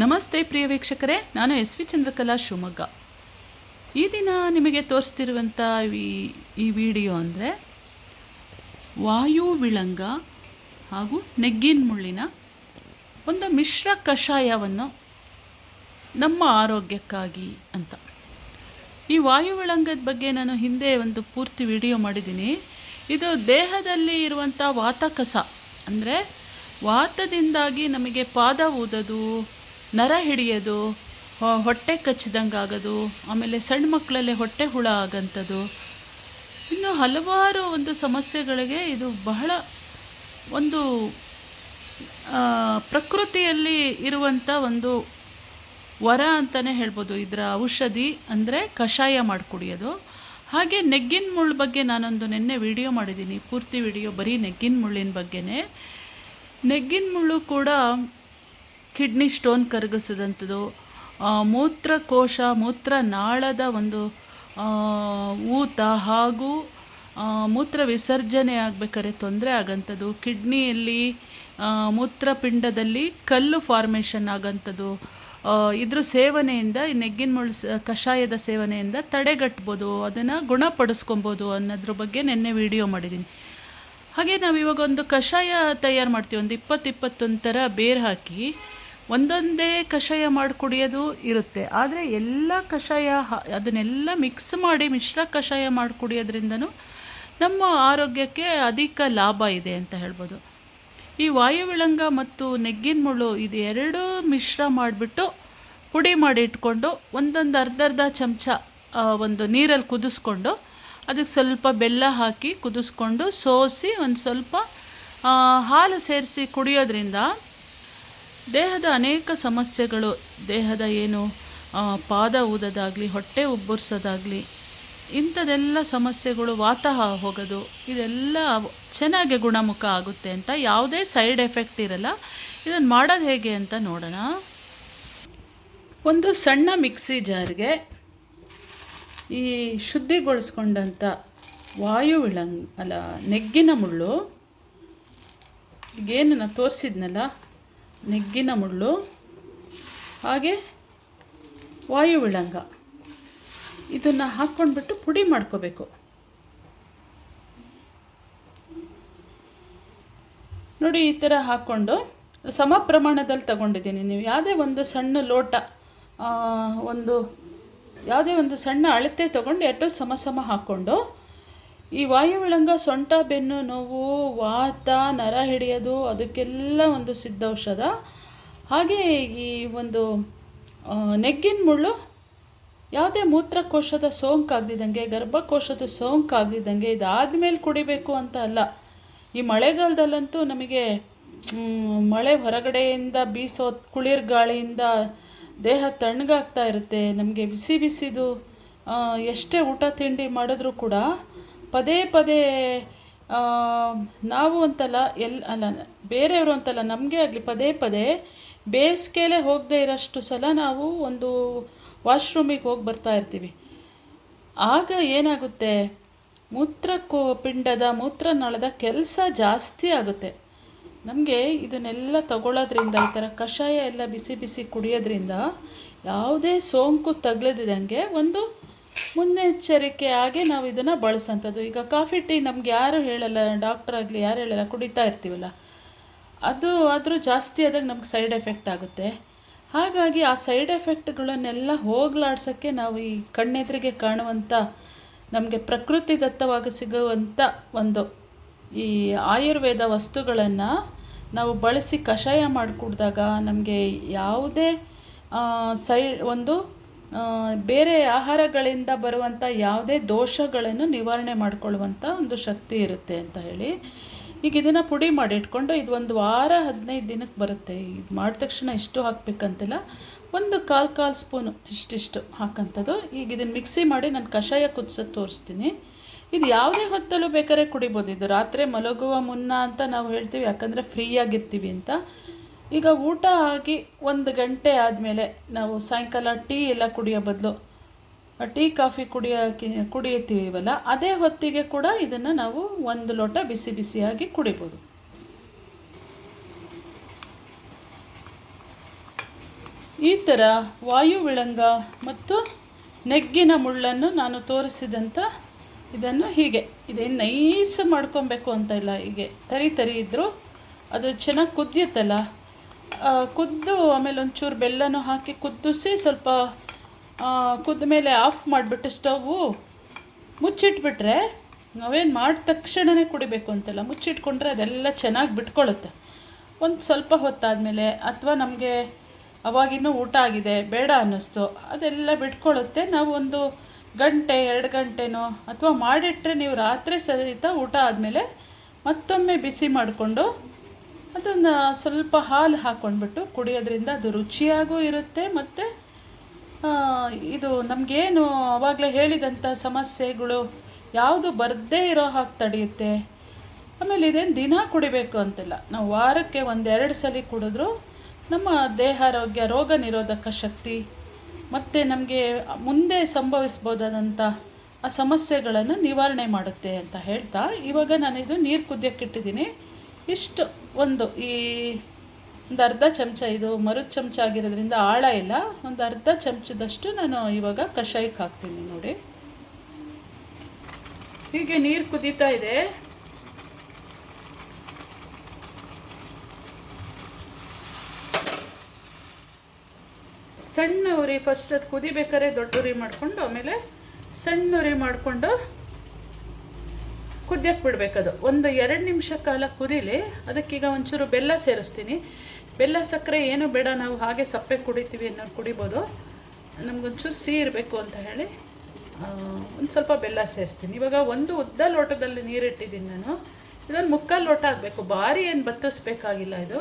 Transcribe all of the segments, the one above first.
ನಮಸ್ತೆ ಪ್ರಿಯ ವೀಕ್ಷಕರೇ, ನಾನು ಎಸ್ ವಿ ಚಂದ್ರಕಲಾ ಶಿವಮೊಗ್ಗ. ಈ ದಿನ ನಿಮಗೆ ತೋರಿಸ್ತಿರುವಂಥ ಈ ವಿಡಿಯೋ ಅಂದರೆ ವಾಯು ವಿಳಂಗ ಹಾಗೂ ನೆಗ್ಗಿನ ಮುಳ್ಳಿನ ಒಂದು ಮಿಶ್ರ ಕಷಾಯವನ್ನು ನಮ್ಮ ಆರೋಗ್ಯಕ್ಕಾಗಿ ಅಂತ. ಈ ವಾಯು ವಿಳಂಗದ ಬಗ್ಗೆ ನಾನು ಹಿಂದೆ ಒಂದು ಪೂರ್ತಿ ವಿಡಿಯೋ ಮಾಡಿದ್ದೀನಿ. ಇದು ದೇಹದಲ್ಲಿ ಇರುವಂಥ ವಾತಕಸ ಅಂದರೆ ವಾತದಿಂದಾಗಿ ನಮಗೆ ಪಾದ ಊದೋದು ನರ ಹಿಡಿಯೋದು ಹೊಟ್ಟೆ ಕಚ್ಚಿದಂಗೆ ಆಗೋದು ಆಮೇಲೆ ಸಣ್ಣ ಮಕ್ಕಳಲ್ಲೇ ಹೊಟ್ಟೆ ಹುಳ ಆಗಂಥದ್ದು ಇನ್ನು ಹಲವಾರು ಒಂದು ಸಮಸ್ಯೆಗಳಿಗೆ ಇದು ಬಹಳ ಒಂದು ಪ್ರಕೃತಿಯಲ್ಲಿ ಇರುವಂಥ ಒಂದು ವರ ಅಂತಲೇ ಹೇಳ್ಬೋದು. ಇದರ ಔಷಧಿ ಅಂದರೆ ಕಷಾಯ ಮಾಡಿ ಕುಡಿಯೋದು ಹಾಗೆ ನೆಗ್ಗಿನ ಮುಳ್ಳು ಬಗ್ಗೆ ನಾನೊಂದು ನಿನ್ನೆ ವಿಡಿಯೋ ಮಾಡಿದ್ದೀನಿ. ಪೂರ್ತಿ ವಿಡಿಯೋ ಬರೀ ನೆಗ್ಗಿನ ಮುಳ್ಳಿನ ಬಗ್ಗೆನೇ. ನೆಗ್ಗಿನ ಮುಳ್ಳು ಕೂಡ ಕಿಡ್ನಿ ಸ್ಟೋನ್ ಕರಗಿಸಿದಂಥದ್ದು ಮೂತ್ರಕೋಶ ಮೂತ್ರಕೋಶ, ಮೂತ್ರನಾಳದ ಒಂದು ಊತ ಹಾಗೂ ಮೂತ್ರ ವಿಸರ್ಜನೆ ಆಗಬೇಕಾದ್ರೆ ತೊಂದರೆ ಆಗಂಥದ್ದು. ಕಿಡ್ನಿಯಲ್ಲಿ ಮೂತ್ರಪಿಂಡದಲ್ಲಿ ಕಲ್ಲು ಫಾರ್ಮೇಷನ್ ಆಗಂಥದ್ದು. ಇದ್ರ ಸೇವನೆಯಿಂದ, ಈ ನೆಗ್ಗಿನ ಮುಳ್ಳು ಸ- ಕಷಾಯದ ಸೇವನೆಯಿಂದ ತಡೆಗಟ್ಬೋದು, ಅದನ್ನು ಗುಣಪಡಿಸ್ಕೊಬೋದು ಅನ್ನೋದ್ರ ಬಗ್ಗೆ ನಿನ್ನೆ ವಿಡಿಯೋ ಮಾಡಿದ್ದೀನಿ. ಹಾಗೆ ನಾವು ಇವಾಗ ಒಂದು ಕಷಾಯ ತಯಾರು ಮಾಡ್ತೀವಿ. ಒಂದು ಇಪ್ಪತ್ತು ಇಪ್ಪತ್ತೊಂದು ಥರ ಬೇರು ಹಾಕಿ ಒಂದೊಂದೇ ಕಷಾಯ ಮಾಡಿ ಕುಡಿಯೋದು ಇರುತ್ತೆ. ಆದರೆ ಎಲ್ಲ ಕಷಾಯ ಅದನ್ನೆಲ್ಲ ಮಿಕ್ಸ್ ಮಾಡಿ ಮಿಶ್ರ ಕಷಾಯ ಮಾಡಿ ಕುಡಿಯೋದ್ರಿಂದನೂ ನಮ್ಮ ಆರೋಗ್ಯಕ್ಕೆ ಅಧಿಕ ಲಾಭ ಇದೆ ಅಂತ ಹೇಳ್ಬೋದು. ಈ ವಾಯುವಿಳಂಗ ಮತ್ತು ನೆಗ್ಗಿನ ಮುಳ್ಳು ಇದು ಎರಡೂ ಮಿಶ್ರ ಮಾಡಿಬಿಟ್ಟು ಪುಡಿ ಮಾಡಿ ಇಟ್ಕೊಂಡು ಒಂದೊಂದು ಅರ್ಧ ಅರ್ಧ ಚಮಚ ಒಂದು ನೀರಲ್ಲಿ ಕುದಿಸ್ಕೊಂಡು ಅದಕ್ಕೆ ಸ್ವಲ್ಪ ಬೆಲ್ಲ ಹಾಕಿ ಕುದಿಸ್ಕೊಂಡು ಸೋಸಿ ಒಂದು ಸ್ವಲ್ಪ ಹಾಲು ಸೇರಿಸಿ ಕುಡಿಯೋದ್ರಿಂದ ದೇಹದ ಅನೇಕ ಸಮಸ್ಯೆಗಳು, ದೇಹದ ಏನು ಪಾದ ಊದೋದಾಗಲಿ, ಹೊಟ್ಟೆ ಉಬ್ಬರಿಸೋದಾಗಲಿ, ಇಂಥದೆಲ್ಲ ಸಮಸ್ಯೆಗಳು ವಾತ ಹೋಗೋದು, ಇದೆಲ್ಲ ಚೆನ್ನಾಗಿ ಗುಣಮುಖ ಆಗುತ್ತೆ ಅಂತ ಯಾವುದೇ ಸೈಡ್ ಎಫೆಕ್ಟ್ ಇರಲ್ಲ. ಇದನ್ನು ಮಾಡೋದು ಹೇಗೆ ಅಂತ ನೋಡೋಣ. ಒಂದು ಸಣ್ಣ ಮಿಕ್ಸಿ ಜಾರ್ಗೆ ಈ ಶುದ್ಧಿಗೊಳಿಸ್ಕೊಂಡಂಥ ವಾಯು ವಿಳಂಗ್, ಅಲ್ಲ, ನೆಗ್ಗಿನ ಮುಳ್ಳು ಈಗೇನು ನಾನು ತೋರಿಸಿದ್ನಲ್ಲ ನೆಗ್ಗಿನ ಮುಳ್ಳು, ಹಾಗೆ ವಾಯು ವಿಳಂಗ. ಇದನ್ನು ಹಾಕ್ಕೊಂಡ್ಬಿಟ್ಟು ಪುಡಿ ಮಾಡ್ಕೋಬೇಕು. ನೋಡಿ, ಈ ಥರ ಹಾಕ್ಕೊಂಡು ಸಮ ಪ್ರಮಾಣದಲ್ಲಿ ತಗೊಂಡಿದ್ದೀನಿ. ನೀವು ಯಾವುದೇ ಒಂದು ಸಣ್ಣ ಲೋಟ ಒಂದು ಯಾವುದೇ ಒಂದು ಸಣ್ಣ ಅಳತೆ ತೊಗೊಂಡು ಎರಡು ಸಮ ಸಮ ಹಾಕ್ಕೊಂಡು ಈ ವಾಯುವಿಳಂಗ ಸೊಂಟ, ಬೆನ್ನು, ನೋವು, ವಾತ, ನರ ಹಿಡಿಯೋದು, ಅದಕ್ಕೆಲ್ಲ ಒಂದು ಸಿದ್ಧೌಷಧ. ಹಾಗೆ ಈ ಒಂದು ನೆಗ್ಗಿನ ಮುಳ್ಳು ಯಾವುದೇ ಮೂತ್ರಕೋಶದ ಸೋಂಕಾಗ್ದಿದ್ದಂಗೆ, ಗರ್ಭಕೋಶದ ಸೋಂಕಾಗದಿದ್ದಂಗೆ ಇದಾದ್ಮೇಲೆ ಕುಡಿಬೇಕು ಅಂತ ಅಲ್ಲ. ಈ ಮಳೆಗಾಲದಲ್ಲಂತೂ ನಮಗೆ ಮಳೆ ಹೊರಗಡೆಯಿಂದ ಬೀಸೋ ಕುಳಿರ್ ಗಾಳಿಯಿಂದ ದೇಹ ತಣ್ಣಗಾಗ್ತಾ ಇರುತ್ತೆ. ನಮಗೆ ಬಿಸಿ ಬಿಸಿದು ಎಷ್ಟೇ ಊಟ ತಿಂಡಿ ಮಾಡಿದ್ರೂ ಕೂಡ ಪದೇ ಪದೇ ನಾವು ಅಂತಲ್ಲ, ಎಲ್, ಅಲ್ಲ, ಬೇರೆಯವರು ಅಂತಲ್ಲ, ನಮಗೆ ಆಗಲಿ ಪದೇ ಪದೇ ಬೇಸಿಗೆಲೇ ಹೋಗದೆ ಇರೋಷ್ಟು ಸಲ ನಾವು ಒಂದು ವಾಶ್ರೂಮಿಗೆ ಹೋಗಿ ಬರ್ತಾ ಇರ್ತೀವಿ. ಆಗ ಏನಾಗುತ್ತೆ? ಮೂತ್ರಕ್ಕೂ ಪಿಂಡದ ಮೂತ್ರನಾಳದ ಕೆಲಸ ಜಾಸ್ತಿ ಆಗುತ್ತೆ. ನಮಗೆ ಇದನ್ನೆಲ್ಲ ತಗೊಳ್ಳೋದ್ರಿಂದ ಈ ಥರ ಕಷಾಯ ಎಲ್ಲ ಬಿಸಿ ಬಿಸಿ ಕುಡಿಯೋದ್ರಿಂದ ಯಾವುದೇ ಸೋಂಕು ತಗಲದಿದಂಗೆ ಒಂದು ಮುನ್ನೆಚ್ಚರಿಕೆ ಆಗಿ ನಾವು ಇದನ್ನು ಬಳಸೋಂಥದ್ದು ಈಗ ಕಾಫಿ ಟೀ ನಮ್ಗೆ ಯಾರು ಹೇಳಲ್ಲ ಡಾಕ್ಟರ್ ಆಗಲಿ ಯಾರು ಹೇಳಲ್ಲ, ಕುಡಿತಾ ಇರ್ತೀವಲ್ಲ. ಅದು ಆದರೂ ಜಾಸ್ತಿ ಆದಾಗ ನಮ್ಗೆ ಸೈಡ್ ಎಫೆಕ್ಟ್ ಆಗುತ್ತೆ. ಹಾಗಾಗಿ ಆ ಸೈಡ್ ಎಫೆಕ್ಟ್ಗಳನ್ನೆಲ್ಲ ಹೋಗಲಾಡ್ಸೋಕ್ಕೆ ನಾವು ಈ ಕಣ್ಣೆದುರಿಗೆ ಕಾಣುವಂಥ ನಮಗೆ ಪ್ರಕೃತಿ ದತ್ತವಾಗಿ ಸಿಗುವಂಥ ಒಂದು ಈ ಆಯುರ್ವೇದ ವಸ್ತುಗಳನ್ನು ನಾವು ಬಳಸಿ ಕಷಾಯ ಮಾಡಿಕೊಡ್ದಾಗ ನಮಗೆ ಯಾವುದೇ ಸೈ, ಒಂದು ಬೇರೆ ಆಹಾರಗಳಿಂದ ಬರುವಂಥ ಯಾವುದೇ ದೋಷಗಳನ್ನು ನಿವಾರಣೆ ಮಾಡಿಕೊಳ್ಳುವಂಥ ಒಂದು ಶಕ್ತಿ ಇರುತ್ತೆ ಅಂತ ಹೇಳಿ. ಈಗ ಇದನ್ನು ಪುಡಿ ಮಾಡಿ ಇಟ್ಕೊಂಡು ಇದು ಒಂದು ವಾರ ಹದಿನೈದು ದಿನಕ್ಕೆ ಬರುತ್ತೆ. ಇದು ಮಾಡಿದ ತಕ್ಷಣ ಇಷ್ಟು ಹಾಕಬೇಕಂತಿಲ್ಲ. ಒಂದು ಕಾಲು ಕಾಲು ಸ್ಪೂನು ಇಷ್ಟಿಷ್ಟು ಹಾಕೋಂಥದ್ದು. ಈಗ ಇದನ್ನು ಮಿಕ್ಸಿ ಮಾಡಿ ನಾನು ಕಷಾಯ ಕುದಿಸೋದು ತೋರಿಸ್ತೀನಿ. ಇದು ಯಾವುದೇ ಹೊತ್ತಲ್ಲೂ ಬೇಕಾದ್ರೆ ಕುಡಿಬೋದು. ಇದು ರಾತ್ರಿ ಮಲಗುವ ಮುನ್ನ ಅಂತ ನಾವು ಹೇಳ್ತೀವಿ. ಯಾಕಂದರೆ ಫ್ರೀಯಾಗಿರ್ತೀವಿ ಅಂತ. ಈಗ ಊಟ ಆಗಿ ಒಂದು ಗಂಟೆ ಆದಮೇಲೆ ನಾವು ಸಾಯಂಕಾಲ ಟೀ ಎಲ್ಲ ಕುಡಿಯೋ ಬದಲು ಟೀ, ಕಾಫಿ ಕುಡಿಯೋಕೆ, ಕುಡಿಯುತ್ತೀವಲ್ಲ, ಅದೇ ಹೊತ್ತಿಗೆ ಕೂಡ ಇದನ್ನು ನಾವು ಒಂದು ಲೋಟ ಬಿಸಿ ಬಿಸಿಯಾಗಿ ಕುಡಿಬೋದು. ಈ ಥರ ವಾಯು ವಿಳಂಗ ಮತ್ತು ನೆಗ್ಗಿನ ಮುಳ್ಳನ್ನು ನಾನು ತೋರಿಸಿದಂಥ ಇದನ್ನು ಹೀಗೆ ಇದೇನು ನೈಸ್ ಮಾಡ್ಕೊಬೇಕು ಅಂತ ಇಲ್ಲ, ಹೀಗೆ ತರಿ ತರಿ ಇದ್ದರೂ ಅದು ಚೆನ್ನಾಗಿ ಕುದಿಯುತ್ತಲ್ಲ ಕುದ್ದು ಆಮೇಲೆ ಒಂಚೂರು ಬೆಲ್ಲನೂ ಹಾಕಿ ಕುದಿಸಿ ಸ್ವಲ್ಪ ಕುದ್ದ ಮೇಲೆ ಆಫ್ ಮಾಡಿಬಿಟ್ಟು ಸ್ಟವ್ವು ಮುಚ್ಚಿಟ್ಬಿಟ್ರೆ ನಾವೇನು ಮಾಡಿದ ತಕ್ಷಣವೇ ಕುಡಿಬೇಕು ಅಂತಲ್ಲ, ಮುಚ್ಚಿಟ್ಕೊಂಡ್ರೆ ಅದೆಲ್ಲ ಚೆನ್ನಾಗಿ ಬಿಟ್ಕೊಳ್ಳುತ್ತೆ ಒಂದು ಸ್ವಲ್ಪ ಹೊತ್ತಾದಮೇಲೆ ಅಥವಾ ನಮಗೆ ಅವಾಗಿನ್ನೂ ಊಟ ಆಗಿದೆ, ಬೇಡ ಅನ್ನಿಸ್ತು, ಅದೆಲ್ಲ ಬಿಟ್ಕೊಳ್ಳುತ್ತೆ ನಾವು ಒಂದು ಗಂಟೆ, ಎರಡು ಗಂಟೆನೋ ಅಥವಾ ಮಾಡಿಟ್ರೆ ನೀವು ರಾತ್ರಿ ಸಹಿತ ಊಟ ಆದಮೇಲೆ ಮತ್ತೊಮ್ಮೆ ಬಿಸಿ ಮಾಡಿಕೊಂಡು ಅದನ್ನು ಸ್ವಲ್ಪ ಹಾಲು ಹಾಕ್ಕೊಂಡ್ಬಿಟ್ಟು ಕುಡಿಯೋದ್ರಿಂದ ಅದು ರುಚಿಯಾಗೂ ಇರುತ್ತೆ ಮತ್ತು ಇದು ನಮಗೇನು ಆವಾಗಲೇ ಹೇಳಿದಂಥ ಸಮಸ್ಯೆಗಳು ಯಾವುದು ಬರದೇ ಇರೋ ಹಾಗೆ ತಡೆಯುತ್ತೆ. ಆಮೇಲೆ ಇದೇನು ದಿನ ಕುಡಿಬೇಕು ಅಂತಿಲ್ಲ. ನಾವು ವಾರಕ್ಕೆ ಒಂದೆರಡು ಸಲ ಕುಡಿದ್ರು ನಮ್ಮ ದೇಹ ಆರೋಗ್ಯ, ರೋಗ ನಿರೋಧಕ ಶಕ್ತಿ, ಮತ್ತು ನಮಗೆ ಮುಂದೆ ಸಂಭವಿಸ್ಬೋದಾದಂಥ ಆ ಸಮಸ್ಯೆಗಳನ್ನು ನಿವಾರಣೆ ಮಾಡುತ್ತೆ ಅಂತ ಹೇಳ್ತಾ ಇವಾಗ ನಾನಿದು ನೀರು ಕುದಿಯೋಕ್ಕಿಟ್ಟಿದ್ದೀನಿ ಇಷ್ಟು ಒಂದು ಈ ಒಂದು ಅರ್ಧ ಚಮಚ, ಇದು ಮರದ ಚಮಚ ಆಗಿರೋದ್ರಿಂದ ಆಳ ಇಲ್ಲ. ಒಂದು ಅರ್ಧ ಚಮಚದಷ್ಟು ನಾನು ಇವಾಗ ಕಷಾಯಕ್ಕೆ ಹಾಕ್ತೀನಿ ನೋಡಿ. ಹೀಗೆ ನೀರು ಕುದೀತಾ ಇದೆ. ಸಣ್ಣ ಉರಿ ಫಸ್ಟ್ ಅದು ಕುದಿಬೇಕಾದ್ರೆ ದೊಡ್ಡ ಉರಿ ಮಾಡಿಕೊಂಡು, ಆಮೇಲೆ ಸಣ್ಣ ಉರಿ ಮಾಡಿಕೊಂಡು ಕುದಿಯಕ್ಕೆ ಬಿಡಬೇಕದು ಒಂದು ಎರಡು ನಿಮಿಷ ಕಾಲ ಕುದೀಲಿ, ಅದಕ್ಕೀಗ ಒಂಚೂರು ಬೆಲ್ಲ ಸೇರಿಸ್ತೀನಿ. ಬೆಲ್ಲ ಸಕ್ಕರೆ ಏನು ಬೇಡ, ನಾವು ಹಾಗೆ ಸಪ್ಪೆ ಕುಡಿತೀವಿ ಅನ್ನೋದು ಕುಡಿಬೋದು. ನಮಗೊಂಚೂರು ಸಿಹಿ ಇರಬೇಕು ಅಂತ ಹೇಳಿ ಒಂದು ಸ್ವಲ್ಪ ಬೆಲ್ಲ ಸೇರಿಸ್ತೀನಿ. ಇವಾಗ ಒಂದು ಉದ್ದ ಲೋಟದಲ್ಲಿ ನೀರಿಟ್ಟಿದ್ದೀನಿ ನಾನು. ಇದೊಂದು ಮುಕ್ಕಾಲು ಲೋಟ ಆಗಬೇಕು. ಭಾರಿ ಏನು ಬತ್ತಿಸ್ಬೇಕಾಗಿಲ್ಲ ಇದು.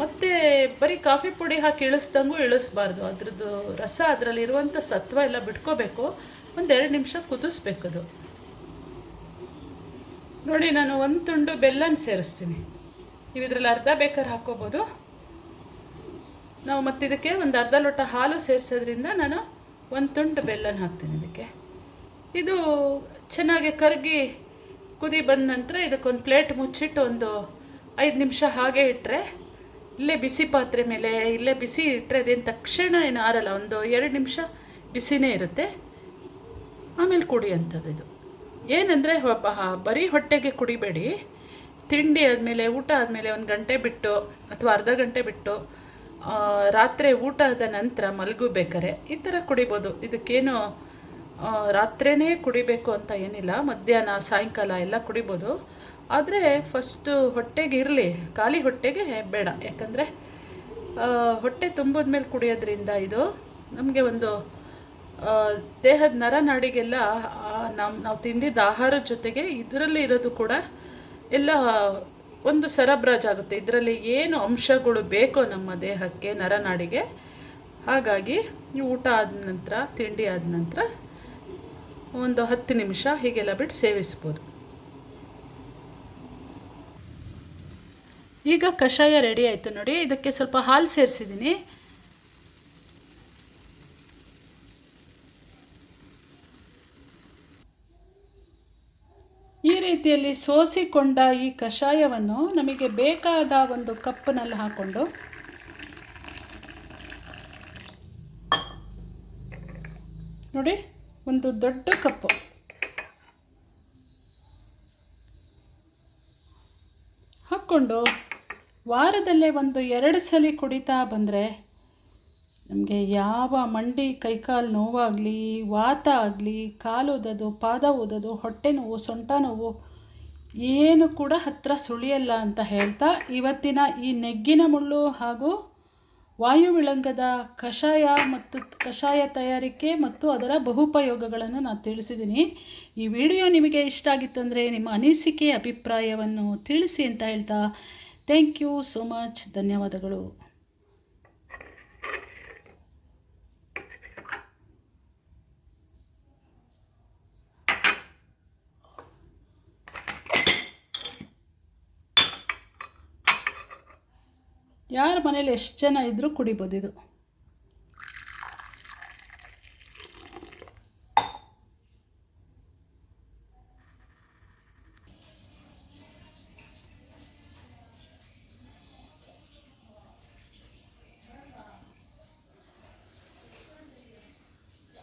ಮತ್ತು ಮತ್ತೆ ಬರೀ ಕಾಫಿ ಪುಡಿ ಹಾಕಿ ಇಳಿಸ್ದಂಗೂ ಇಳಿಸ್ಬಾರ್ದು. ಅದ್ರದ್ದು ರಸ ಅದರಲ್ಲಿರುವಂಥ ಸತ್ವ ಎಲ್ಲ ಬಿಟ್ಕೋಬೇಕು. ಒಂದೆರಡು ನಿಮಿಷ ಕುದಿಸ್ಬೇಕದು. ನೋಡಿ, ನಾನು ಒಂದು ತುಂಡು ಬೆಲ್ಲನ ಸೇರಿಸ್ತೀನಿ. ನೀವು ಇದರಲ್ಲಿ ಅರ್ಧ ಬೇಕಾದ್ರೆ ಹಾಕ್ಕೋಬೋದು. ನಾವು ಮತ್ತೆ ಇದಕ್ಕೆ ಒಂದು ಅರ್ಧ ಲೋಟ ಹಾಲು ಸೇರಿಸೋದ್ರಿಂದ ನಾನು ಒಂದು ತುಂಡು ಬೆಲ್ಲನ ಹಾಕ್ತೀನಿ ಇದಕ್ಕೆ. ಇದು ಚೆನ್ನಾಗಿ ಕರಗಿ ಕುದಿ ಬಂದ ನಂತರ ಇದಕ್ಕೊಂದು ಪ್ಲೇಟ್ ಮುಚ್ಚಿಟ್ಟು ಒಂದು ಐದು ನಿಮಿಷ ಹಾಗೆ ಇಟ್ಟರೆ ಇಲ್ಲೇ ಬಿಸಿ ಪಾತ್ರೆ ಮೇಲೆ, ಇಲ್ಲೇ ಬಿಸಿ ಇಟ್ಟರೆ ಅದೇನು ತಕ್ಷಣ ಏನು ಆರಲ್ಲ, ಒಂದು ಎರಡು ನಿಮಿಷ ಬಿಸಿನೇ ಇರುತ್ತೆ. ಆಮೇಲೆ ಕುಡಿಯೋಂಥದ್ದು ಇದು. ಏನಂದರೆ ಬರೀ ಹೊಟ್ಟೆಗೆ ಕುಡಿಬೇಡಿ. ತಿಂಡಿ ಆದಮೇಲೆ, ಊಟ ಆದಮೇಲೆ ಒಂದು ಗಂಟೆ ಬಿಟ್ಟು ಅಥವಾ ಅರ್ಧ ಗಂಟೆ ಬಿಟ್ಟು ರಾತ್ರಿ ಊಟ ಆದ ನಂತರ ಮಲಗಬೇಕಾರೆ ಈ ಥರ ಕುಡಿಬೋದು. ಇದಕ್ಕೇನು ರಾತ್ರಿಯೇ ಕುಡಿಬೇಕು ಅಂತ ಏನಿಲ್ಲ. ಮಧ್ಯಾಹ್ನ, ಸಾಯಂಕಾಲ ಎಲ್ಲ ಕುಡಿಬೋದು. ಆದರೆ ಫಸ್ಟು ಹೊಟ್ಟೆಗೆ ಇರಲಿ, ಖಾಲಿ ಹೊಟ್ಟೆಗೆ ಬೇಡ. ಯಾಕಂದರೆ ಹೊಟ್ಟೆ ತುಂಬಿದ ಮೇಲೆ ಕುಡಿಯೋದ್ರಿಂದ ಇದು ನಮಗೆ ಒಂದು ದೇಹದ ನರನಾಡಿಗೆಲ್ಲ ನಮ್ಮ ನಾವು ತಿಂದಿದ್ದ ಆಹಾರದ ಜೊತೆಗೆ ಇದರಲ್ಲಿ ಇರೋದು ಕೂಡ ಎಲ್ಲ ಒಂದು ಸರಬರಾಜು ಆಗುತ್ತೆ. ಇದರಲ್ಲಿ ಏನು ಅಂಶಗಳು ಬೇಕೋ ನಮ್ಮ ದೇಹಕ್ಕೆ ನರನಾಡಿಗೆ ಹಾಗಾಗಿ ಊಟ ಆದ ನಂತರ, ತಿಂಡಿ ಆದ ನಂತರ ಒಂದು ಹತ್ತು ನಿಮಿಷ ಹೀಗೆಲ್ಲ ಬಿಟ್ಟು ಸೇವಿಸ್ಬೋದು. ಈಗ ಕಷಾಯ ರೆಡಿ ಆಯಿತು ನೋಡಿ. ಇದಕ್ಕೆ ಸ್ವಲ್ಪ ಹಾಲು ಸೇರಿಸಿದ್ದೀನಿ. ರೀತಿಯಲ್ಲಿ ಸೋಸಿಕೊಂಡ ಈ ಕಷಾಯವನ್ನು ನಮಗೆ ಬೇಕಾದ ಒಂದು ಕಪ್ಪಿನಲ್ಲಿ ಹಾಕ್ಕೊಂಡು ನೋಡಿ, ಒಂದು ದೊಡ್ಡ ಕಪ್ಪು. ಹಾಕ್ಕೊಂಡು ವಾರದಲ್ಲೇ ಒಂದು ಎರಡು ಸಲ ಕುಡಿತಾ ಬಂದರೆ ನಮಗೆ ಯಾವ ಮಂಡಿ ಕೈಕಾಲು ನೋವಾಗಲಿ, ವಾತ ಆಗಲಿ, ಕಾಲು ಓದೋದು ಪಾದ ಓದೋದು ಹೊಟ್ಟೆ ನೋವು, ಸೊಂಟ ನೋವು, ಏನು ಕೂಡ ಹತ್ತಿರ ಸುಳಿಯಲ್ಲ ಅಂತ ಹೇಳ್ತಾ ಇವತ್ತಿನ ಈ ನೆಗ್ಗಿನ ಮುಳ್ಳು ಹಾಗೂ ವಾಯುವಿಳಂಗದ ಕಷಾಯ ಮತ್ತು ಕಷಾಯ ತಯಾರಿಕೆ ಮತ್ತು ಅದರ ಬಹುಪಯೋಗಗಳನ್ನು ನಾನು ತಿಳಿಸಿದ್ದೀನಿ. ಈ ವಿಡಿಯೋ ನಿಮಗೆ ಇಷ್ಟ ಆಗಿತ್ತು ಅಂದರೆ ನಿಮ್ಮ ಅನಿಸಿಕೆ, ಅಭಿಪ್ರಾಯವನ್ನು ತಿಳಿಸಿ ಅಂತ ಹೇಳ್ತಾ ಥ್ಯಾಂಕ್ ಯು ಸೋ ಮಚ್. ಧನ್ಯವಾದಗಳು. ಯಾರ ಮನೇಲಿ ಎಷ್ಟು ಜನ ಇದ್ದರೂ ಕುಡಿಬೋದು ಇದು.